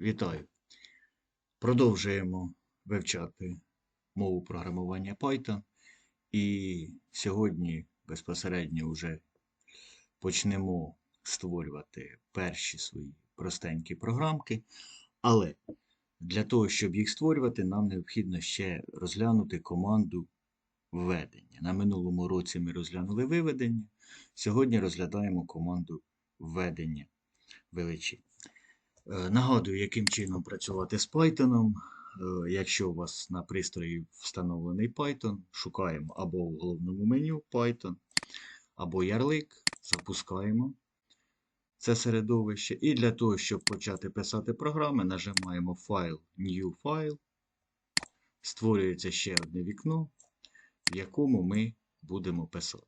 Вітаю! Продовжуємо вивчати мову програмування Python. І сьогодні безпосередньо вже почнемо створювати перші свої простенькі програмки. Але для того, щоб їх створювати, нам необхідно ще розглянути команду введення. На минулому році ми розглянули виведення. Сьогодні розглядаємо команду введення величин. Е, Нагадую, яким чином працювати з Python. Е, Якщо у вас на пристрої встановлений Python, шукаємо або в головному меню Python, або ярлик, запускаємо це середовище. І для того, щоб почати писати програми, нажимаємо Файл, New File. Створюється ще одне вікно, в якому ми будемо писати.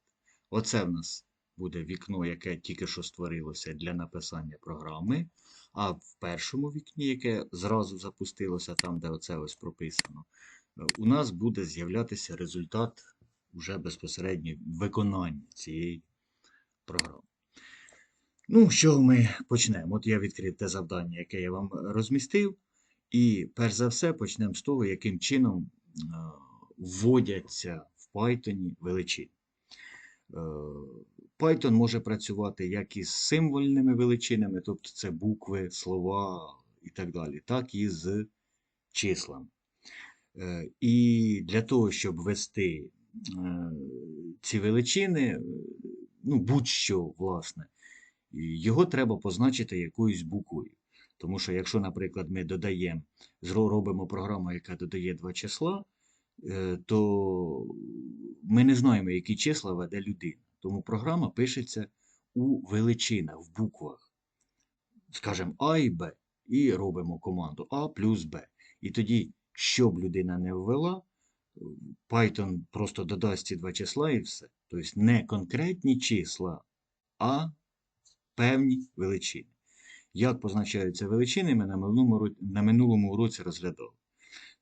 Оце в нас буде вікно, яке тільки що створилося для написання програми. А в першому вікні, яке зразу запустилося, там, де оце ось прописано, е, у нас буде з'являтися результат вже безпосередньо виконання цієї програми. Ну, з ми почнемо? От я відкрив те завдання, яке я вам розмістив. І перш за все почнемо з того, яким чином е, вводяться в Python величини. Python може працювати як із символьними величинами, тобто це букви, слова і так далі, так і з числами. Е, І для того, щоб ввести е, ці величини, е, ну, будь-що, власне, його треба позначити якоюсь буквою. Тому що, якщо, наприклад, ми додаємо, робимо програму, яка додає два числа, то ми не знаємо, які числа веде людина. Тому програма пишеться у величинах, в буквах. Скажемо А і Б. І робимо команду А плюс Б. І тоді, що б людина не ввела, Python просто додасть ці два числа і все. Тобто не конкретні числа, а певні величини. Як позначаються величини, ми на минулому, на минулому уроці розглядали.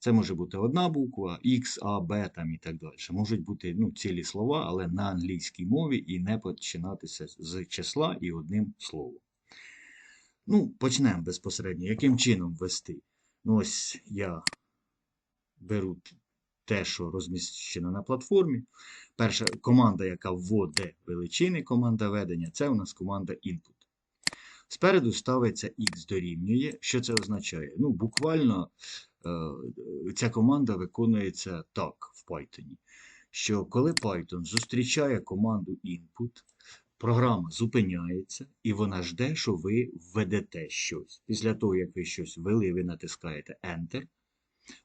Це може бути одна буква, X, A, B там і так далі. Можуть бути ну, цілі слова, але на англійській мові і не починатися з числа і одним словом. Ну, почнемо безпосередньо. Яким чином ввести? Ну, ось я беру те, що розміщено на платформі. Перша команда, яка вводить величини, команда ведення, це у нас команда input. Спереду ставиться x дорівнює. Що це означає? Ну, буквально ця команда виконується так в Python, що коли Python зустрічає команду input, програма зупиняється і вона жде, що ви введете щось. Після того, як ви щось ввели, ви натискаєте Enter,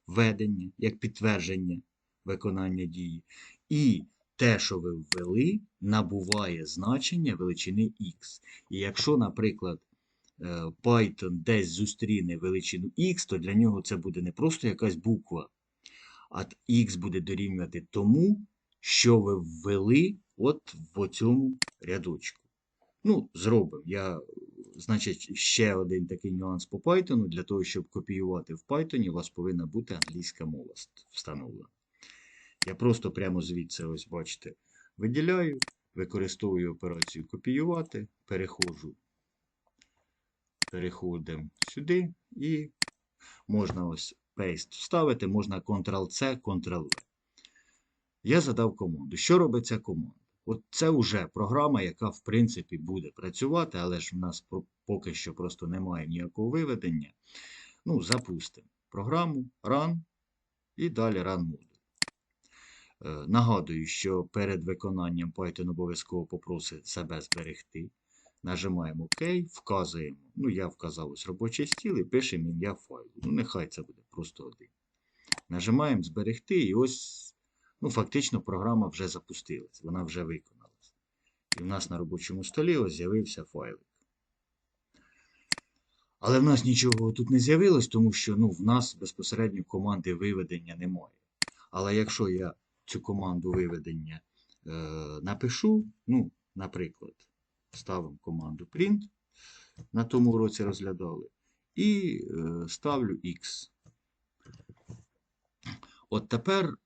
введення, як підтвердження виконання дії. І те, що ви ввели, набуває значення величини x. І якщо, наприклад, е, Python десь зустріне величину x, то для нього це буде не просто якась буква, а x буде дорівнювати тому, що ви ввели от в цьому рядочку. Ну, зробимо. Я, значить, ще один такий нюанс по Python. Для того, щоб копіювати в Python, у вас повинна бути англійська мова встановлена. Я просто прямо звідси, ось бачите, виділяю, використовую операцію копіювати, переходжу, переходимо сюди і можна ось paste вставити, можна Ctrl-C, Ctrl-V. Я задав команду. Що робить ця команда? От це вже програма, яка в принципі буде працювати, але ж в нас поки що просто немає ніякого виведення. Ну, запустимо програму Run і далі Run модуль. Е, Нагадую, що перед виконанням Python обов'язково попросить себе зберегти. Нажимаємо ОК, вказуємо. Ну, я вказав ось робочий стіл і пишемо ім'я файлу. Ну, нехай це буде просто один. Нажимаємо зберегти, і ось, ну, фактично, програма вже запустилась, вона вже виконалась. І в нас на робочому столі ось з'явився файлик. Але в нас нічого тут не з'явилось, тому що ну, в нас безпосередньо команди виведення немає. Але якщо я цю команду виведення е, напишу, ну, наприклад, ставимо команду print, на тому уроці розглядали, і е, ставлю x. От тепер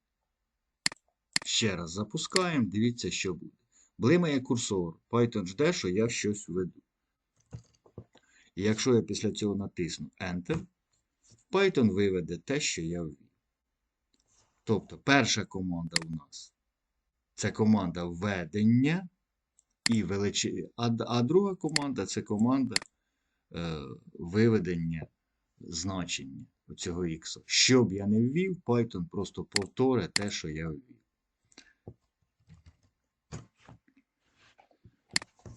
ще раз запускаємо, дивіться, що буде. Блимає курсор. Python жде, що я щось введу. І якщо я після цього натисну Enter, Python виведе те, що я ввів. Тобто перша команда у нас це команда введення і величі... а, а друга команда це команда е, виведення значення цього X. Що б я не ввів, Python просто повторить те, що я ввів.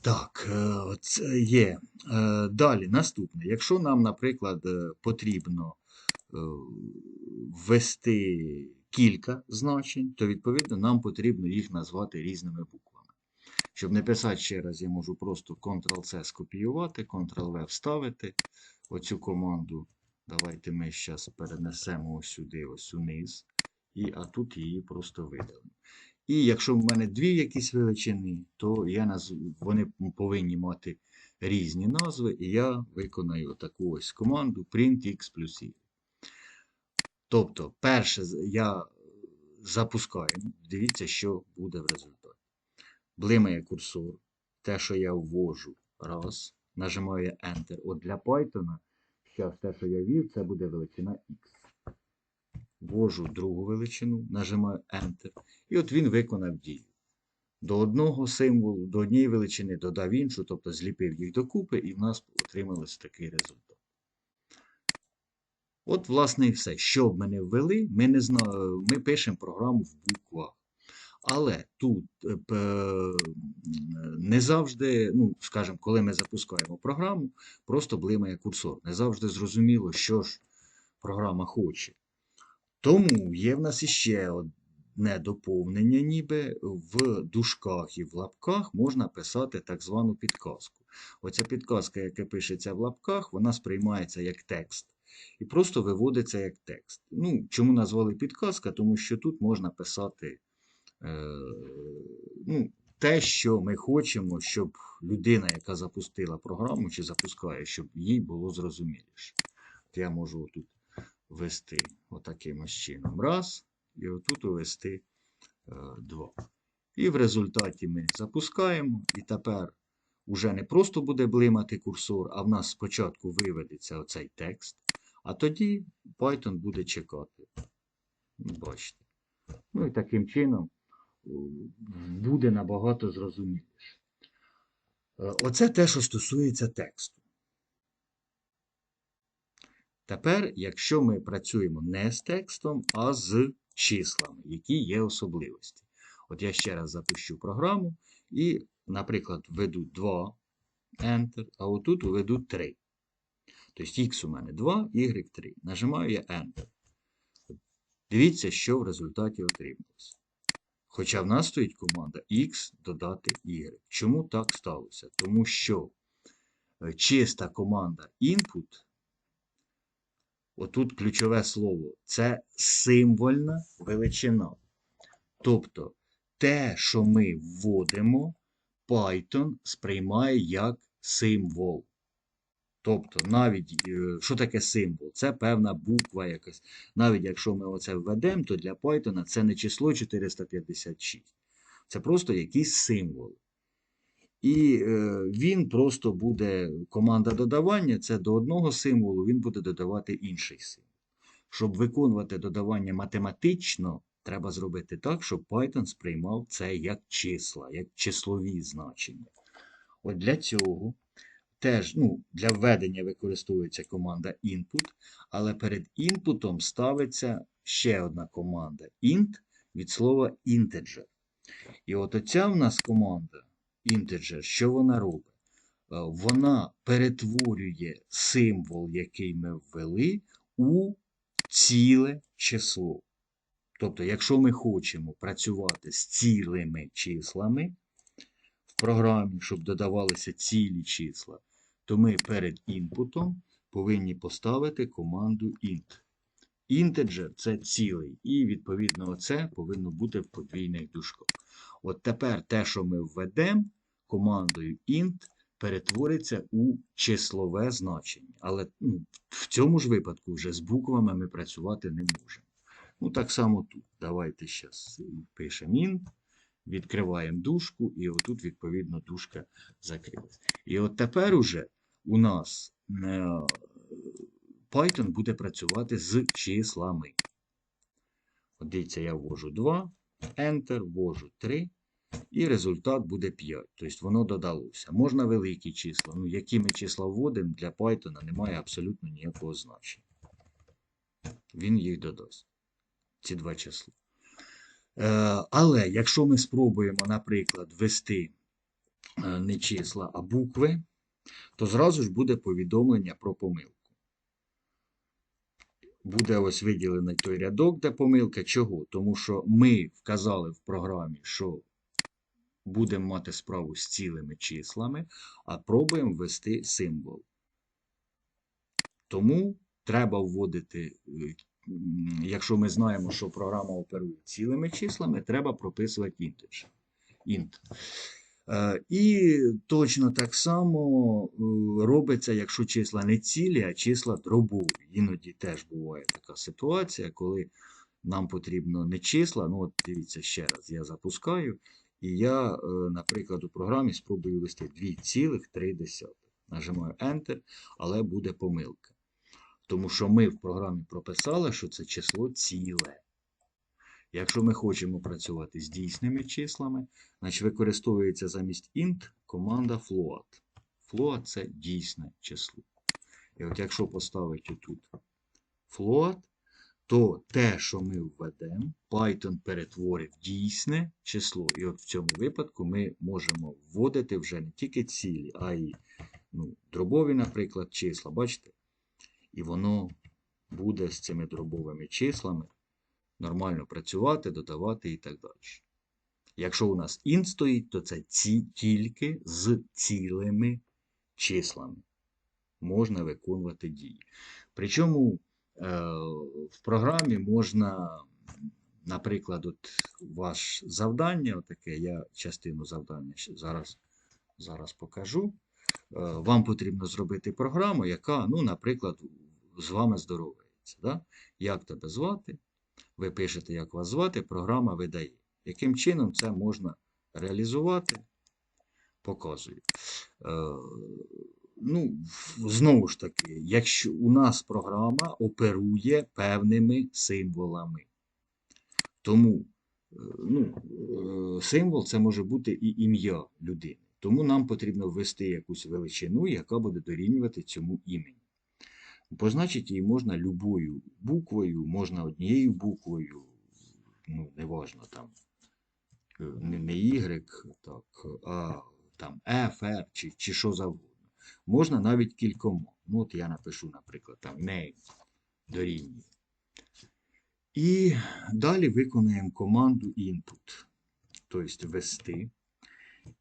Так, е, це є. Е, Далі, наступне. Якщо нам, наприклад, е, потрібно ввести кілька значень, то відповідно нам потрібно їх назвати різними буквами. Щоб не писати ще раз, я можу просто Ctrl-C скопіювати, Ctrl-V вставити оцю команду. Давайте ми зараз перенесемо ось сюди, ось униз, і, а тут її просто видалимо. І якщо в мене дві якісь величини, то я наз... вони повинні мати різні назви, і я виконаю таку ось команду print x плюс y. Тобто, перше я запускаю, дивіться, що буде в результаті. Блимає курсор, те, що я ввожу, раз, нажимаю Enter. От для Python, зараз те, що я ввів, це буде величина x. Ввожу другу величину, нажимаю Enter. І от він виконав дію. До одного символу, до однієї величини додав іншу, тобто зліпив їх докупи, і в нас отрималось такий результат. От, власне, і все. Що б ми не ввели, ми, не зна... ми пишемо програму в буквах. Але тут е, не завжди, ну, скажімо, коли ми запускаємо програму, просто блимає курсор. Не завжди зрозуміло, що ж програма хоче. Тому є в нас іще одне доповнення, ніби в дужках і в лапках можна писати так звану підказку. Оця підказка, яка пишеться в лапках, вона сприймається як текст і просто виводиться як текст. Ну, чому назвали підказка? Тому що тут можна писати е, ну, те, що ми хочемо, щоб людина, яка запустила програму чи запускає, щоб їй було зрозуміліше. От я можу тут ввести отаким ось чином. Раз, і отут увести е, два. І в результаті ми запускаємо, і тепер уже не просто буде блимати курсор, а в нас спочатку виведеться оцей текст, а тоді Python буде чекати. Ну, Бачите. Ну і таким чином е, буде набагато зрозуміліше. Е, Оце те, що стосується тексту. Тепер, якщо ми працюємо не з текстом, а з числами, які є особливості. От я ще раз запущу програму і, наприклад, введу 2, Enter, а отут введу 3. Тобто x у мене 2, y 3. Нажимаю я Enter. Дивіться, що в результаті отрималося. Хоча в нас стоїть команда x додати y. Чому так сталося? Тому що е, чиста команда input Отут ключове слово це символьна величина. Тобто те, що ми вводимо, Python сприймає як символ. Тобто, навіть, е, що таке символ? Це певна буква якась. Навіть якщо ми оце введемо, то для Python це не число 456. Це просто якийсь символ. І е, він просто буде, команда додавання, це до одного символу, він буде додавати інший символ. Щоб виконувати додавання математично, треба зробити так, щоб Python сприймав це як числа, як числові значення. От для цього теж ну, для введення використовується команда input, але перед інпутом ставиться ще одна команда int від слова integer. І от оця в нас команда integer, що вона робить? Е, Вона перетворює символ, який ми ввели, у ціле число. Тобто, якщо ми хочемо працювати з цілими числами в програмі, щоб додавалися цілі числа, то ми перед інпутом повинні поставити команду int. Integer – це цілий, і відповідно оце повинно бути в подвійних дужках. От тепер те, що ми введемо командою int, перетвориться у числове значення. Але ну, в цьому ж випадку вже з буквами ми працювати не можемо. Ну, так само тут. Давайте зараз пишемо int, відкриваємо дужку, і отут, відповідно, дужка закрилась. І от тепер уже у нас е, Python буде працювати з числами. От Дивіться, я ввожу 2, Enter, ввожу 3, і результат буде 5. Тобто воно додалося. Можна великі числа. Ну, які ми числа вводимо, для Python немає абсолютно ніякого значення. Він їх додасть. Ці два числа. Е, але якщо ми спробуємо, наприклад, ввести е, не числа, а букви, то зразу ж буде повідомлення про помилку. Буде ось виділений той рядок, де помилка. Чого? Тому що ми вказали в програмі, що будемо мати справу з цілими числами, а пробуємо ввести символ. Тому треба вводити, е, якщо ми знаємо, що програма оперує цілими числами, треба прописувати інтедж. int. Е, І точно так само е, робиться, якщо числа не цілі, а числа дробові. Іноді теж буває така ситуація, коли нам потрібно не числа. Ну, от дивіться ще раз, я запускаю, і я, е, наприклад, у програмі спробую ввести 2,3. Нажимаю Enter, але буде помилка. Тому що ми в програмі прописали, що це число ціле. Якщо ми хочемо працювати з дійсними числами, значить використовується замість int команда float. Float – це дійсне число. І от якщо поставити тут float, то те, що ми введемо, Python перетворить в дійсне число. І от в цьому випадку ми можемо вводити вже не тільки цілі, а й ну, дробові, наприклад, числа. Бачите? І воно буде з цими дробовими числами нормально працювати, додавати і так далі. Якщо у нас int стоїть, то це ці, тільки з цілими числами можна виконувати дії. Причому е, в програмі можна, наприклад, от ваше завдання, отаке, я частину завдання зараз, зараз покажу. Е, Вам потрібно зробити програму, яка, ну, наприклад, з вами здоровається. Да? Як тебе звати? Ви пишете, як вас звати, програма видає. Яким чином це можна реалізувати? Показую. Е, ну, знову ж таки, якщо у нас програма оперує певними символами. Тому е, ну, е, символ це може бути і ім'я людини. Тому нам потрібно ввести якусь величину, яка буде дорівнювати цьому імені. Позначити її можна любою буквою, можна однією буквою, ну, неважно там, е, не, не Y, так, а там F, R чи, чи що завгодно. Можна навіть кількома. Ну, от я напишу, наприклад, там name дорівнює. І далі виконуємо команду input, тобто ввести.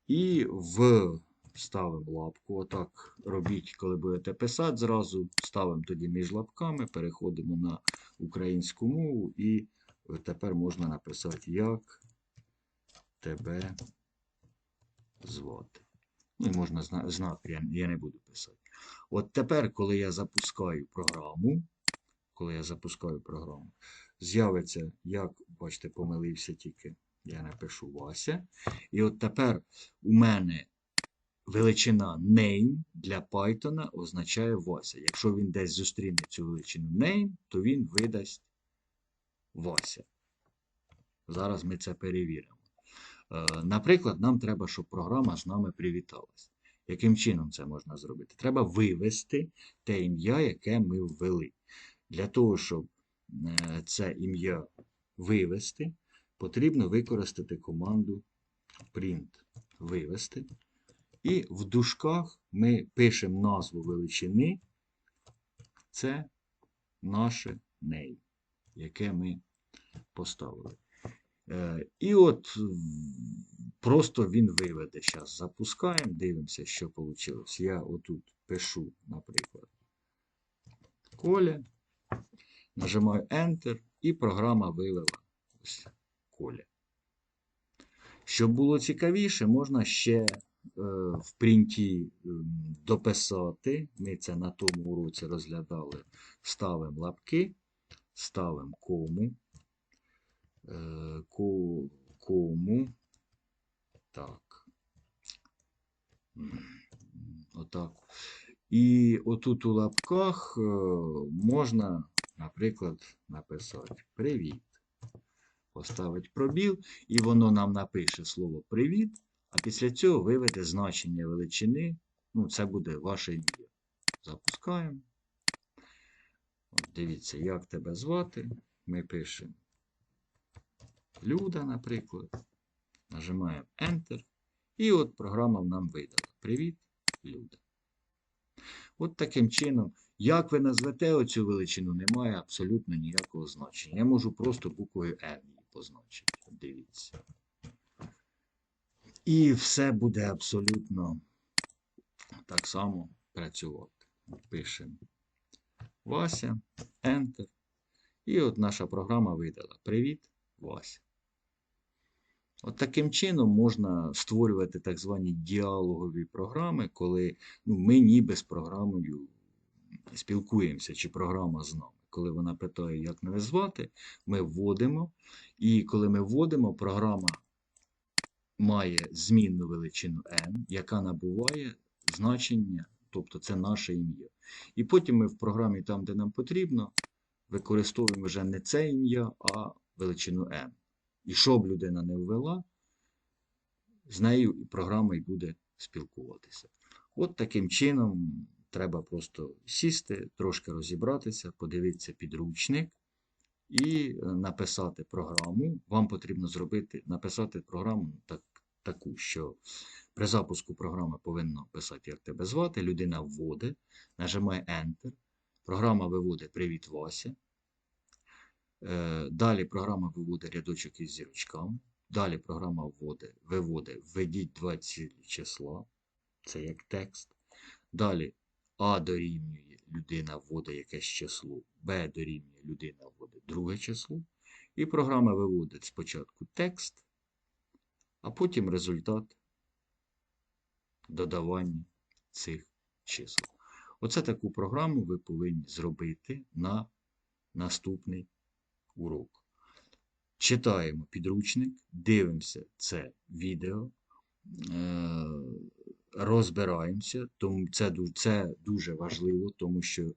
І в ставимо лапку. Отак робіть, коли будете писати зразу. Ставимо тоді між лапками, переходимо на українську мову, і тепер можна написати, як тебе звати. Ну і можна знак, я, не буду писати. От тепер, коли я запускаю програму, коли я запускаю програму, з'явиться, як, бачите, помилився тільки, я напишу Вася. І от тепер у мене величина name для Python означає Вася. Якщо він десь зустріне цю величину name, то він видасть Вася. Зараз ми це перевіримо. Е, Наприклад, нам треба, щоб програма з нами привіталася. Яким чином це можна зробити? Треба вивести те ім'я, яке ми ввели. Для того, щоб е, це ім'я вивести, потрібно використати команду print вивести. І в дужках ми пишемо назву величини. Це наше name, яке ми поставили. Е, І от просто він виведе. Зараз запускаємо, дивимося, що вийшло. Я отут пишу, наприклад, Коля. Нажимаю Enter, і програма вивела ось Коля. Щоб було цікавіше, можна ще в принті дописати. Ми це на тому уроці розглядали. Ставимо лапки, ставимо кому, кому. Так. Отак. І отут у лапках е, можна, наприклад, написати Привіт. Поставити пробіл, і воно нам напише слово Привіт, а після цього виведе значення величини. Ну, це буде ваше ім'я. Запускаємо. От дивіться, як тебе звати. Ми пишемо Люда, наприклад. Нажимаємо Enter. І от програма нам видала. Привіт, Люда. От таким чином, як ви назвете оцю величину, не має абсолютно ніякого значення. Я можу просто буквою N її позначити. І все буде абсолютно так само працювати. Пишемо Вася, Enter. І от наша програма видала. Привіт, Вася. От таким чином можна створювати так звані діалогові програми, коли ну, ми ніби з програмою спілкуємося, чи програма з нами. Коли вона питає, як мене звати, ми вводимо. І коли ми вводимо, програма має змінну величину n, яка набуває значення, тобто це наше ім'я. І потім ми в програмі, там, де нам потрібно, використовуємо вже не це ім'я, а величину n. І що б людина не ввела, з нею і програма й буде спілкуватися. От таким чином треба просто сісти, трошки розібратися, подивитися підручник і е, написати програму. Вам потрібно зробити, написати програму так, таку, що при запуску програми повинно писати, як тебе звати. Людина вводить, нажимає Enter. Програма виводить Привіт, Вася. Е, Далі програма виводить рядочок із зірочками. Далі програма вводить, виводить введіть два цілі числа. Це як текст. Далі А дорівнює людина вводить якесь число, Б дорівнює людина вводить друге число. І програма виводить спочатку текст, а потім результат додавання цих чисел. Оце таку програму ви повинні зробити на наступний урок. Читаємо підручник, дивимося це відео, е, розбираємося, тому це, дуже важливо, тому що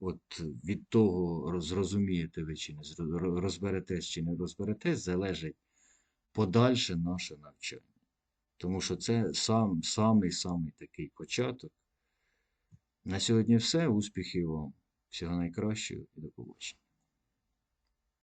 от від того, роз- зрозумієте ви чи не розберетесь чи не розберетесь, залежить подальше наше навчання. Тому що це сам, самий самий такий початок. На сьогодні все. Успіхів вам. Всього найкращого і до побачення.